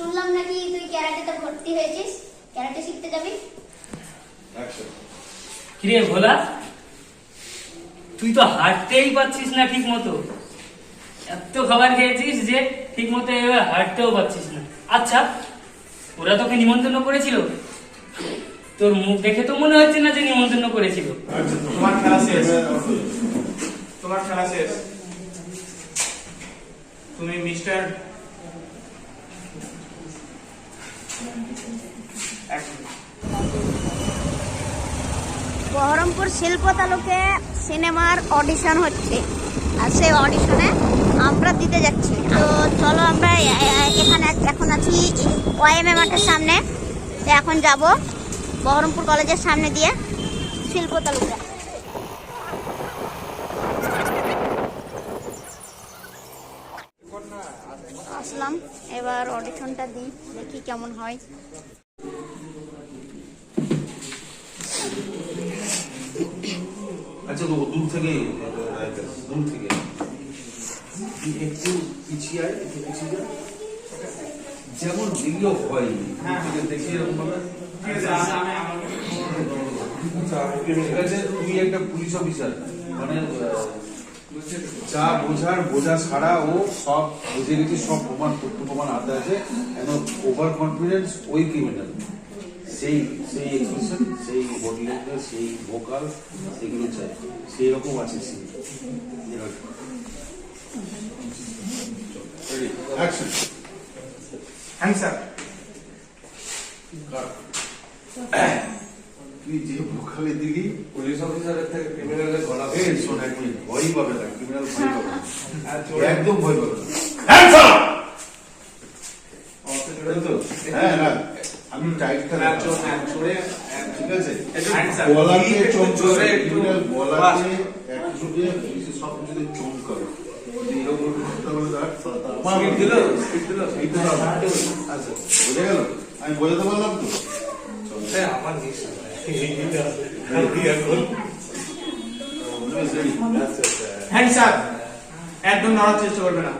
শুনলাম নাকি তুই ক্যারাটেতে ভর্তি হয়েছিস? ক্যারাটে শিখতে যাবি? কিরে ভোলা তুই তো হাঁটতেই পারছিস না ঠিক মতো এত খাবার খেয়েছিস যে ঠিক মতো এবার হাঁটতেও পারছিস না। আচ্ছা ওরা তোকে নিমন্ত্রণ করেছিল? তোর মুখ দেখে তো মনে হচ্ছে না যে নিমন্ত্রণ করেছিল। তোমার খেলা শেষ। তোমার খেলা শেষ। তুমি মিস্টার এক মিনিট। বহরমপুর শিল্প তালুকে সিনেমার অডিশন হচ্ছে। আর সেই অডিশনে আমরা দিতে যাচ্ছি। তো চলো আমরা এখানে এখন আছি ওয়াইএমএ মাঠের সামনে। এখন যাব বহরমপুর কলেজের সামনে দিয়ে শিল্প তালুকে। এবার অডিশনটা দিই দেখি কেমন হয়। আচ্ছা দূর থেকে দূর থেকে। একটু পিছিয়ে পিছিয়ে যেমন দিলেও হয় দেখি এরকম ভাবে। ঠিক আছে তুই একটা পুলিশ অফিসার মানে যা বোঝার বোঝা ছাড়া ও সব বুঝে গেছি সব প্রমাণ তথ্য প্রমাণ হাতে আছে এখন ওভার কনফিডেন্স ওই ক্রিমিনাল সেই সেই এক্সপ্রেশন সেই বডি ল্যাঙ্গুয়েজ সেই ভোকাল সেগুলো চাই সেই রকম আছে সিন অ্যাকশন আপ তুই যে ভোকালে দিলি পুলিশ অফিসারের থেকে ক্রিমিনালের গলা এ শোন এক মিনিট ভয়ই পাবে না ক্রিমিনাল ভয় পাবে না। আর জোরে একদম ভয় পাবে না অত জোরে তাই তো? হ্যাঁ আমি হ্যাঁ, হ্যাঁ, জোরে ঠিক আছে একটু hands up. গলাতে একটু চমকাবে ক্রিমিনাল বাস। গলাতে দিয়ে সব কিছুতে চমকাবে এইরকম করে করতে বলে দাঁড়, আমার স্পিড দিল স্পিড দিল এইটা দাও। আচ্ছা বোঝা গেল আমি বোঝাতে পারলাম তো আমার নিশ্চয়? হ্যান্ডস আপ একদম নড়ার চেষ্টা করবে না।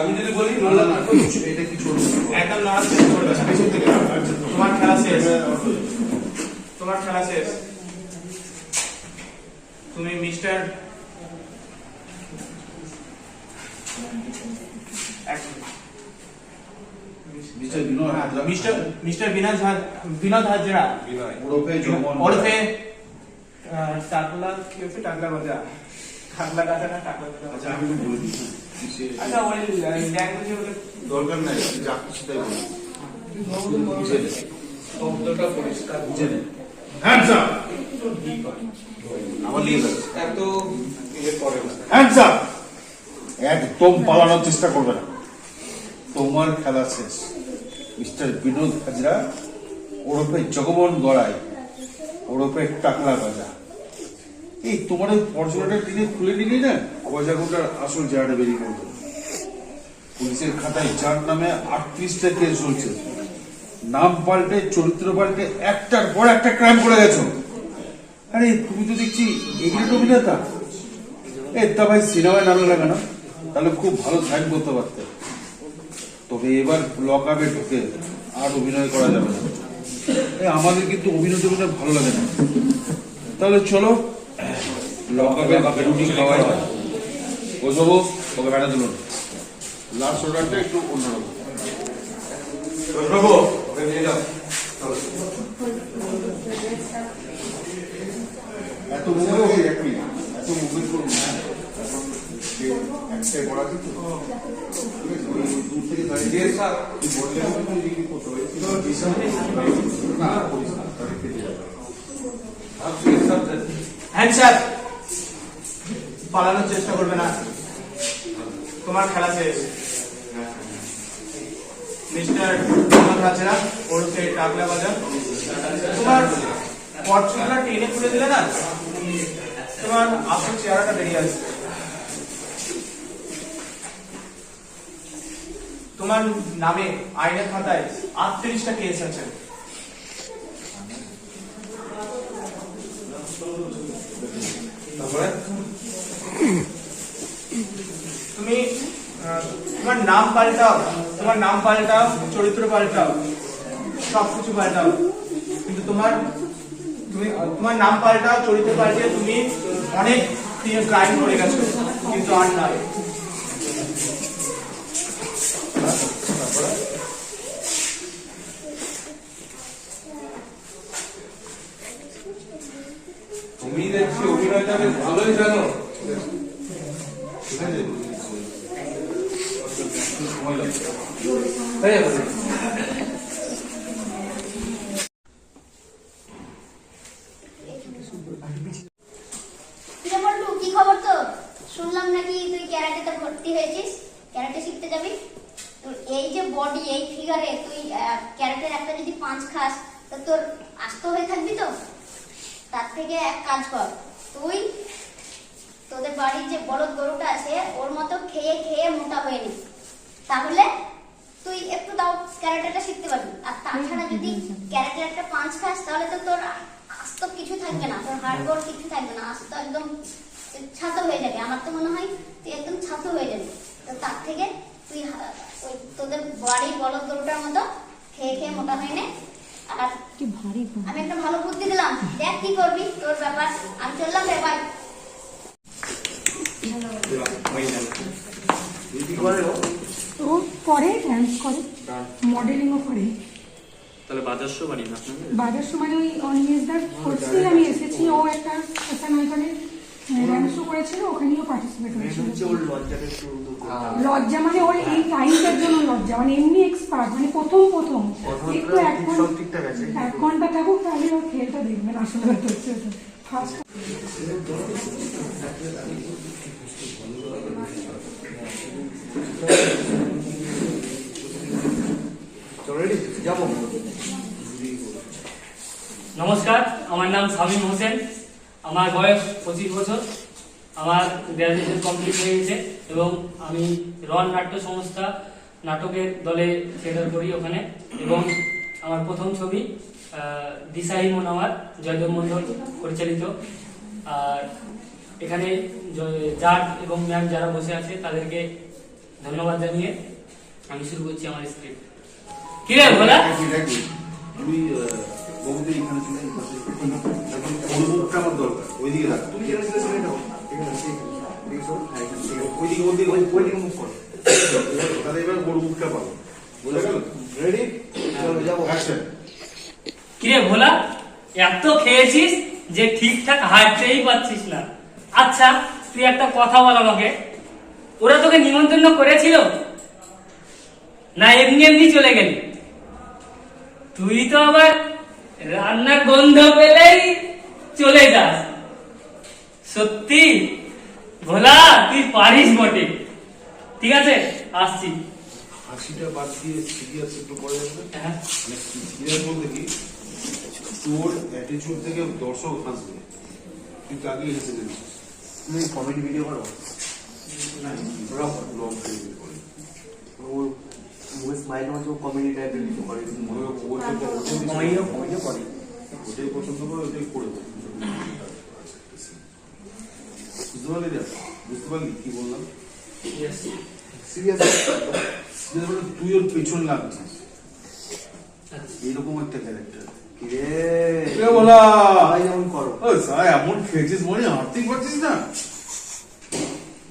আমি যদি বলি একদম নড়ার চেষ্টা করবে না। তোমার খেলা শেষ। তোমার খেলা শেষ। তুমি মিস্টার এক minute. Mister Binoy Hazra mister mister Binod Binod Hazra ওরফে যমন ওরফে আহ, টাকলা কি হচ্ছে টাকলা বাজা টাকলা গাজা না টাকলা আচ্ছা আমি বলে দিই আচ্ছা ওই ল্যাঙ্গুয়েজে বলে দরকার নাই যা খুশি তাই বল বুঝে নে শব্দটা পরিষ্কার বুঝে নে হ্যান্ডস আপ আমার পুলিশ এত ইয়ে করে না হ্যান্ডস আপ একদম পালানোর চেষ্টা করবে না তোমার খেলা শেষ মিস্টার বিনোদ হাজরা, ওরফে জগমোহন গড়াই, ওরফে টাকলা বাজা এই তোমার ওই পড়াশোনাটা দিনে খুলে নিলি না? গজাগুটার আসল জায়গাটা বেরিয়ে পড়বে পুলিশের খাতায় যার নামে আটত্রিশটা কেস চলছে। নাম পাল্টে, চরিত্র পাল্টে, একটার পর একটা ক্রাইম করে গেছো। আরে, তুমি তো দেখছি এগুলো অভিনেতা। এ তা ভাই সিনেমায় নামলে না কেন? তাহলে খুব ভালো সাইন করতে পারতে। এবার লক আপে ঢুকে আর অভিনয় করা যাবে না। আমাদের কিন্তু অভিনয় টভিনয় ভালো লাগে না। তাহলে চলো লক আপে রুটি খাওয়াই। বসবো ওকে ব্যাটা দিল লাস্ট অর্ডারটা একটু অন্যরকম। ওকে নিয়ে যাও। এত মুভমেন্ট এত মুভমেন্ট করুন। পালানোর চেষ্টা করবে না। তোমার খেলা শেষ। মিস্টার হাজরা টাকলা বাজার। তোমার টেনে খুলে দিলে না? তোমার আসল চেহারাটা বেরিয়ে আসবে। আমার নামে আইনের খাতায় আটত্রিশটা কেস আছে। তুমি তোমার নাম পাল্টাও, তোমার নাম পাল্টাও, চরিত্র পাল্টাও, সবকিছু পাল্টাও। কিন্তু তোমার, তুমি, তোমার নাম পাল্টাও, চরিত্র পাল্টে তুমি অনেক ক্রাইম করে গেছো। কিন্তু আর নয়। তুমি দেখছি অভিনয়টা বেশ ভালোই জানো? ঠিক আছে? সময় লাগবে হয়ে যাবে কিরে বলটু কি খবর তো শুনলাম নাকি তুই ক্যারাটেতে ভর্তি হয়েছিস ক্যারাটে শিখতে যাবি তোর এই যে বডি এই ফিগারে তুই ক্যারাটের একটা যদি পাঁচ খাস তা তোর আস্ত হয়ে থাকবি তো তার থেকে এক কাজ কর। তুই তোদের বাড়ির যে বলদ গরুটা আছে, ওর মতো খেয়ে খেয়ে মোটা হয়ে নি তাহলে তুই একটু তাও ক্যারাটেটা শিখতে পারবি। আর তাছাড়া যদি ক্যারাটের একটা পাঁচ খাস, তাহলে তো তোর আস্ত কিছু থাকবে না, তোর হাড় গোড় কিছু থাকবে না। আস্ত একদম ছাতো হয়ে যাবে। আমার তো মনে হয় তুই একদম ছাতো হয়ে যাবে। তো তার থেকে তুই, ওই তোদের বাড়ির বলদ গরুটার মতো খেয়ে খেয়ে মোটা হয়ে নে। আর আমি একটা ভালো বুদ্ধি দিলাম। দেখ কি করবি? তোর ব্যাপার। আমি চললাম রে ভাই করে ও ও করে। ডান্স করে মডেলিংও করে। তাহলে বাজার সময় ওই অনিমেষদার কোর্সেই আমি এসেছি। ও একটা ফ্যাশন আইকনে শো করেছিল ওখানেও পার্টিসিপেট করেছিল লজ্জা মানে ওর এই টাইমটার জন্য লজ্জা মানে এমনি এক্সপার্ট মানে প্রথম প্রথম। একটু এক ঘণ্টা এক ঘণ্টা থাকুক তাহলে ওর খেলটা দেখবেন আসলে হচ্ছে ফার্স্ট নমস্কার আমার নাম শামীম হোসেন। আমার বয়স পঁচিশ বছর আমার গ্র্যাজুয়েশন কমপ্লিট হয়ে গেছে এবং আমি রন নাট্য সংস্থা নাটকের দলে থিয়েটার করি ওখানে এবং আমার প্রথম ছবি আহ, দিশাহীন আমার জয়দেব মণ্ডল পরিচালিত। আর এখানে জ- জাজ এবং ম্যাম যারা বসে আছে তাদেরকে ধন্যবাদ জানিয়ে আমি শুরু করছি আমার স্ক্রিপ্ট কি রে ভোলা? আহ, বৌদি এখানে চলে আমার দরকার ওইদিকে রাখ। তুমি এখানে? হ্যাঁ, এখানে, ঠিক আছে। ওইদিকে ওইদিকে ওইদিকে মুখ কর। তাহলে এবার ওর মুখটা পাবো। বোঝা গেল রেডি যাব। অ্যাকশন কিরে ভোলা এত খেয়েছিস যে ঠিকঠাক হাঁটতেই পারছিস না। আচ্ছা তুই একটা কথা বল আমাকে। ওরা তোকে নিমন্ত্রণ করেছিল? না এমনি এমনি চলে গেলি। তুই তো আবার রান্নার গন্ধ পেলেই চলে যাস। সত্যি? ভোলা তুই পারিস বটে। ঠিক আছে আসছি। হাসিটা বাদ দিয়ে সিরিয়াস একটু পরে যাবে হ্যাঁ। মানে সিরিয়াস বলতে কি? তোর অ্যাটিচিউড থেকে দর্শক হাসবে। তুই তো আগেই হেসে গেছিস তুমি কমেডি ভিডিও করো করে ওর স্মাইল হচ্ছে কমেডি টাইপের কিছু করে ও- ও ও যেটা- কমেডিও করে। ওটাই পছন্দ করে ওটাই করে। দেবো বুঝতে পারলি বুঝতে পারলি? কি বললাম. সিরিয়াস যে তুই ওর পেছন লাগছিস আচ্ছা। এরকম একটা ক্যারেক্টার ও এমন খেয়েছিস মনে হাঁটতেই পারছিস না?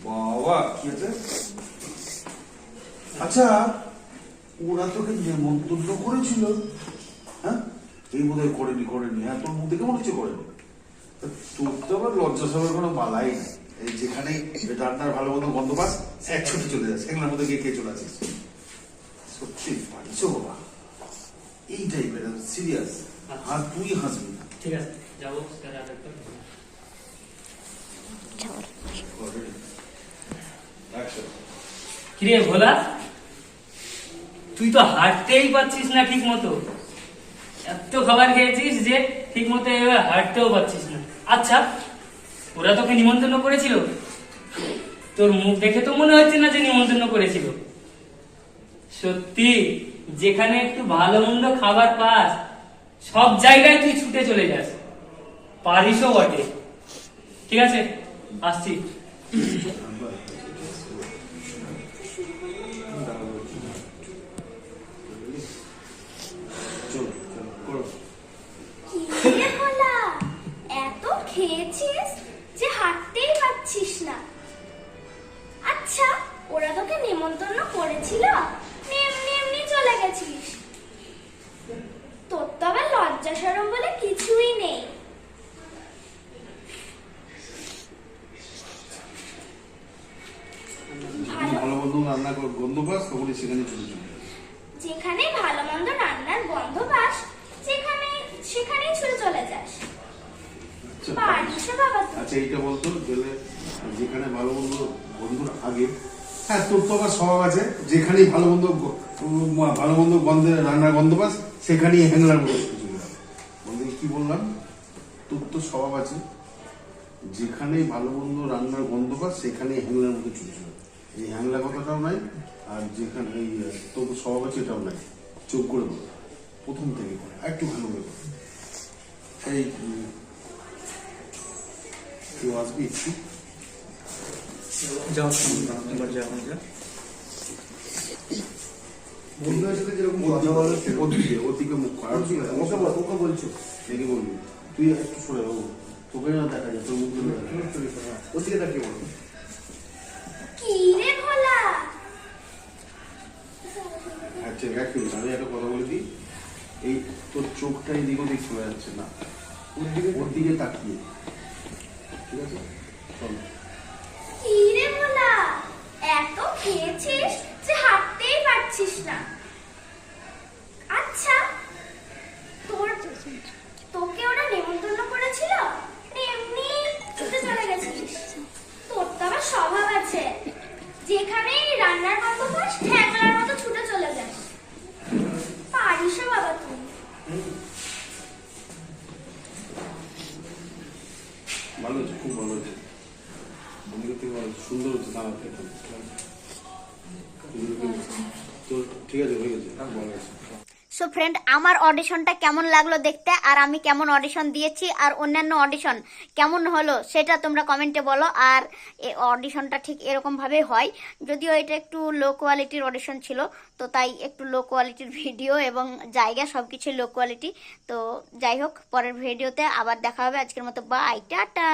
বাবা কি আছে? আচ্ছা ওরা তোকে নেমন্তন্ন করেছিল হ্যাঁ? এই বোধ হয় করেনি করেনি। হ্যাঁ তোর মুখ দেখে মনে হচ্ছে করেনি। তোর তো আবার লজ্জা সবার কোনো বালাই নেই। এই যেখানে রান্নার ভালো মতো গন্ধ পাস এক ছুটি চলে যাচ্ছে। এগুলোর মধ্যে গিয়ে খেয়ে চলে আসিস সত্যি পারিস বাবা। এই টাইপের সিরিয়াস আর তুই হাসবি না। ঠিক আছে যাব। কিরে ভোলা? তুই তো হাঁটতেই পারছিস না ঠিক মতো এত খাবার খেয়েছিস যে ঠিক মতো এবার হাঁটতেও পারছিস না। আচ্ছা ওরা তোকে নিমন্ত্রণ করেছিল? তোর মুখ দেখে তো মনে হচ্ছে না যে নিমন্ত্রণ করেছিল। সত্যি, যেখানে একটু ভালো মন্দ খাবার পাস, সব জায়গায় তুই ছুটে চলে যাস। পারিসও বটে। ঠিক আছে, আসছি। নেমন্তন্ন করেছিল। এমনি এমনি চলে গেছিস। তোর তো আবার লজ্জা সরম বলে কিছুই নেই। ভালো রান্না গন্ধ পাস তখনই সেখানে চলে চলে যেখানে ভালো মন্দ রান্নার গন্ধ পাস সেখানে সেখানেই ছুটে চলে যাস। আচ্ছা। আচ্ছা এইটা বলতো যেখানে ভালো মন্দ বন্ধুর আগে হ্যাঁ তোর তো আবার স্বভাব আছে। যেখানেই ভালো মন্দ ভালো মন্দ গন্ধে, রান্নার গন্ধ পাস, সেখানেই হ্যাংলার মতো বন্ধু, কি বললাম? তোর তো স্বভাব আছে। যেখানেই ভালো মন্দ রান্নার গন্ধ পাস, সেখানেই হ্যাংলার মতো যাবে। এই হ্যাংলা কথাটাও নাই, আর যেখানে, এই, তোর স্বভাব আছে, এটাও নাই। চোখ করে বলো। প্রথম থেকে একটু ভালো করে। এই কেউ আসবি একটু যাও এবার যাও যা বন্ধুদের সাথে কথা বলো ওদিকে ওদিকে মুখ কর। ওকে বল ওকে বলছো বলবি তুই তোকে না দেখা যায় তোর মুখগুলো দেখা ওদিকে তাকিয়ে বলো কি রে ভোলা আচ্ছা এক মিনিট আমি একটা কথা বলে দিই এই তোর চোখটা এদিক ওদিক চলে যাচ্ছে না ওর দিকে ওর দিকে তাকিয়ে ঠিক আছে আছে, হয়ে সো ফ্রেন্ড আমার অডিশনটা কেমন লাগল দেখতে আর আমি কেমন অডিশন দিয়েছি আর অন্যান্য অডিশন কেমন হলো সেটা তোমরা কমেন্টে বলো আর অডিশনটা ঠিক এরকমভাবেই হয়। যদিও এটা একটু লো কোয়ালিটির অডিশন ছিল, তো তাই একটু লো কোয়ালিটির ভিডিও এবং জায়গা সব কিছু লো কোয়ালিটি তো যাই হোক, পরের ভিডিওতে আবার দেখা হবে। আজকের মতো বাই টাটা।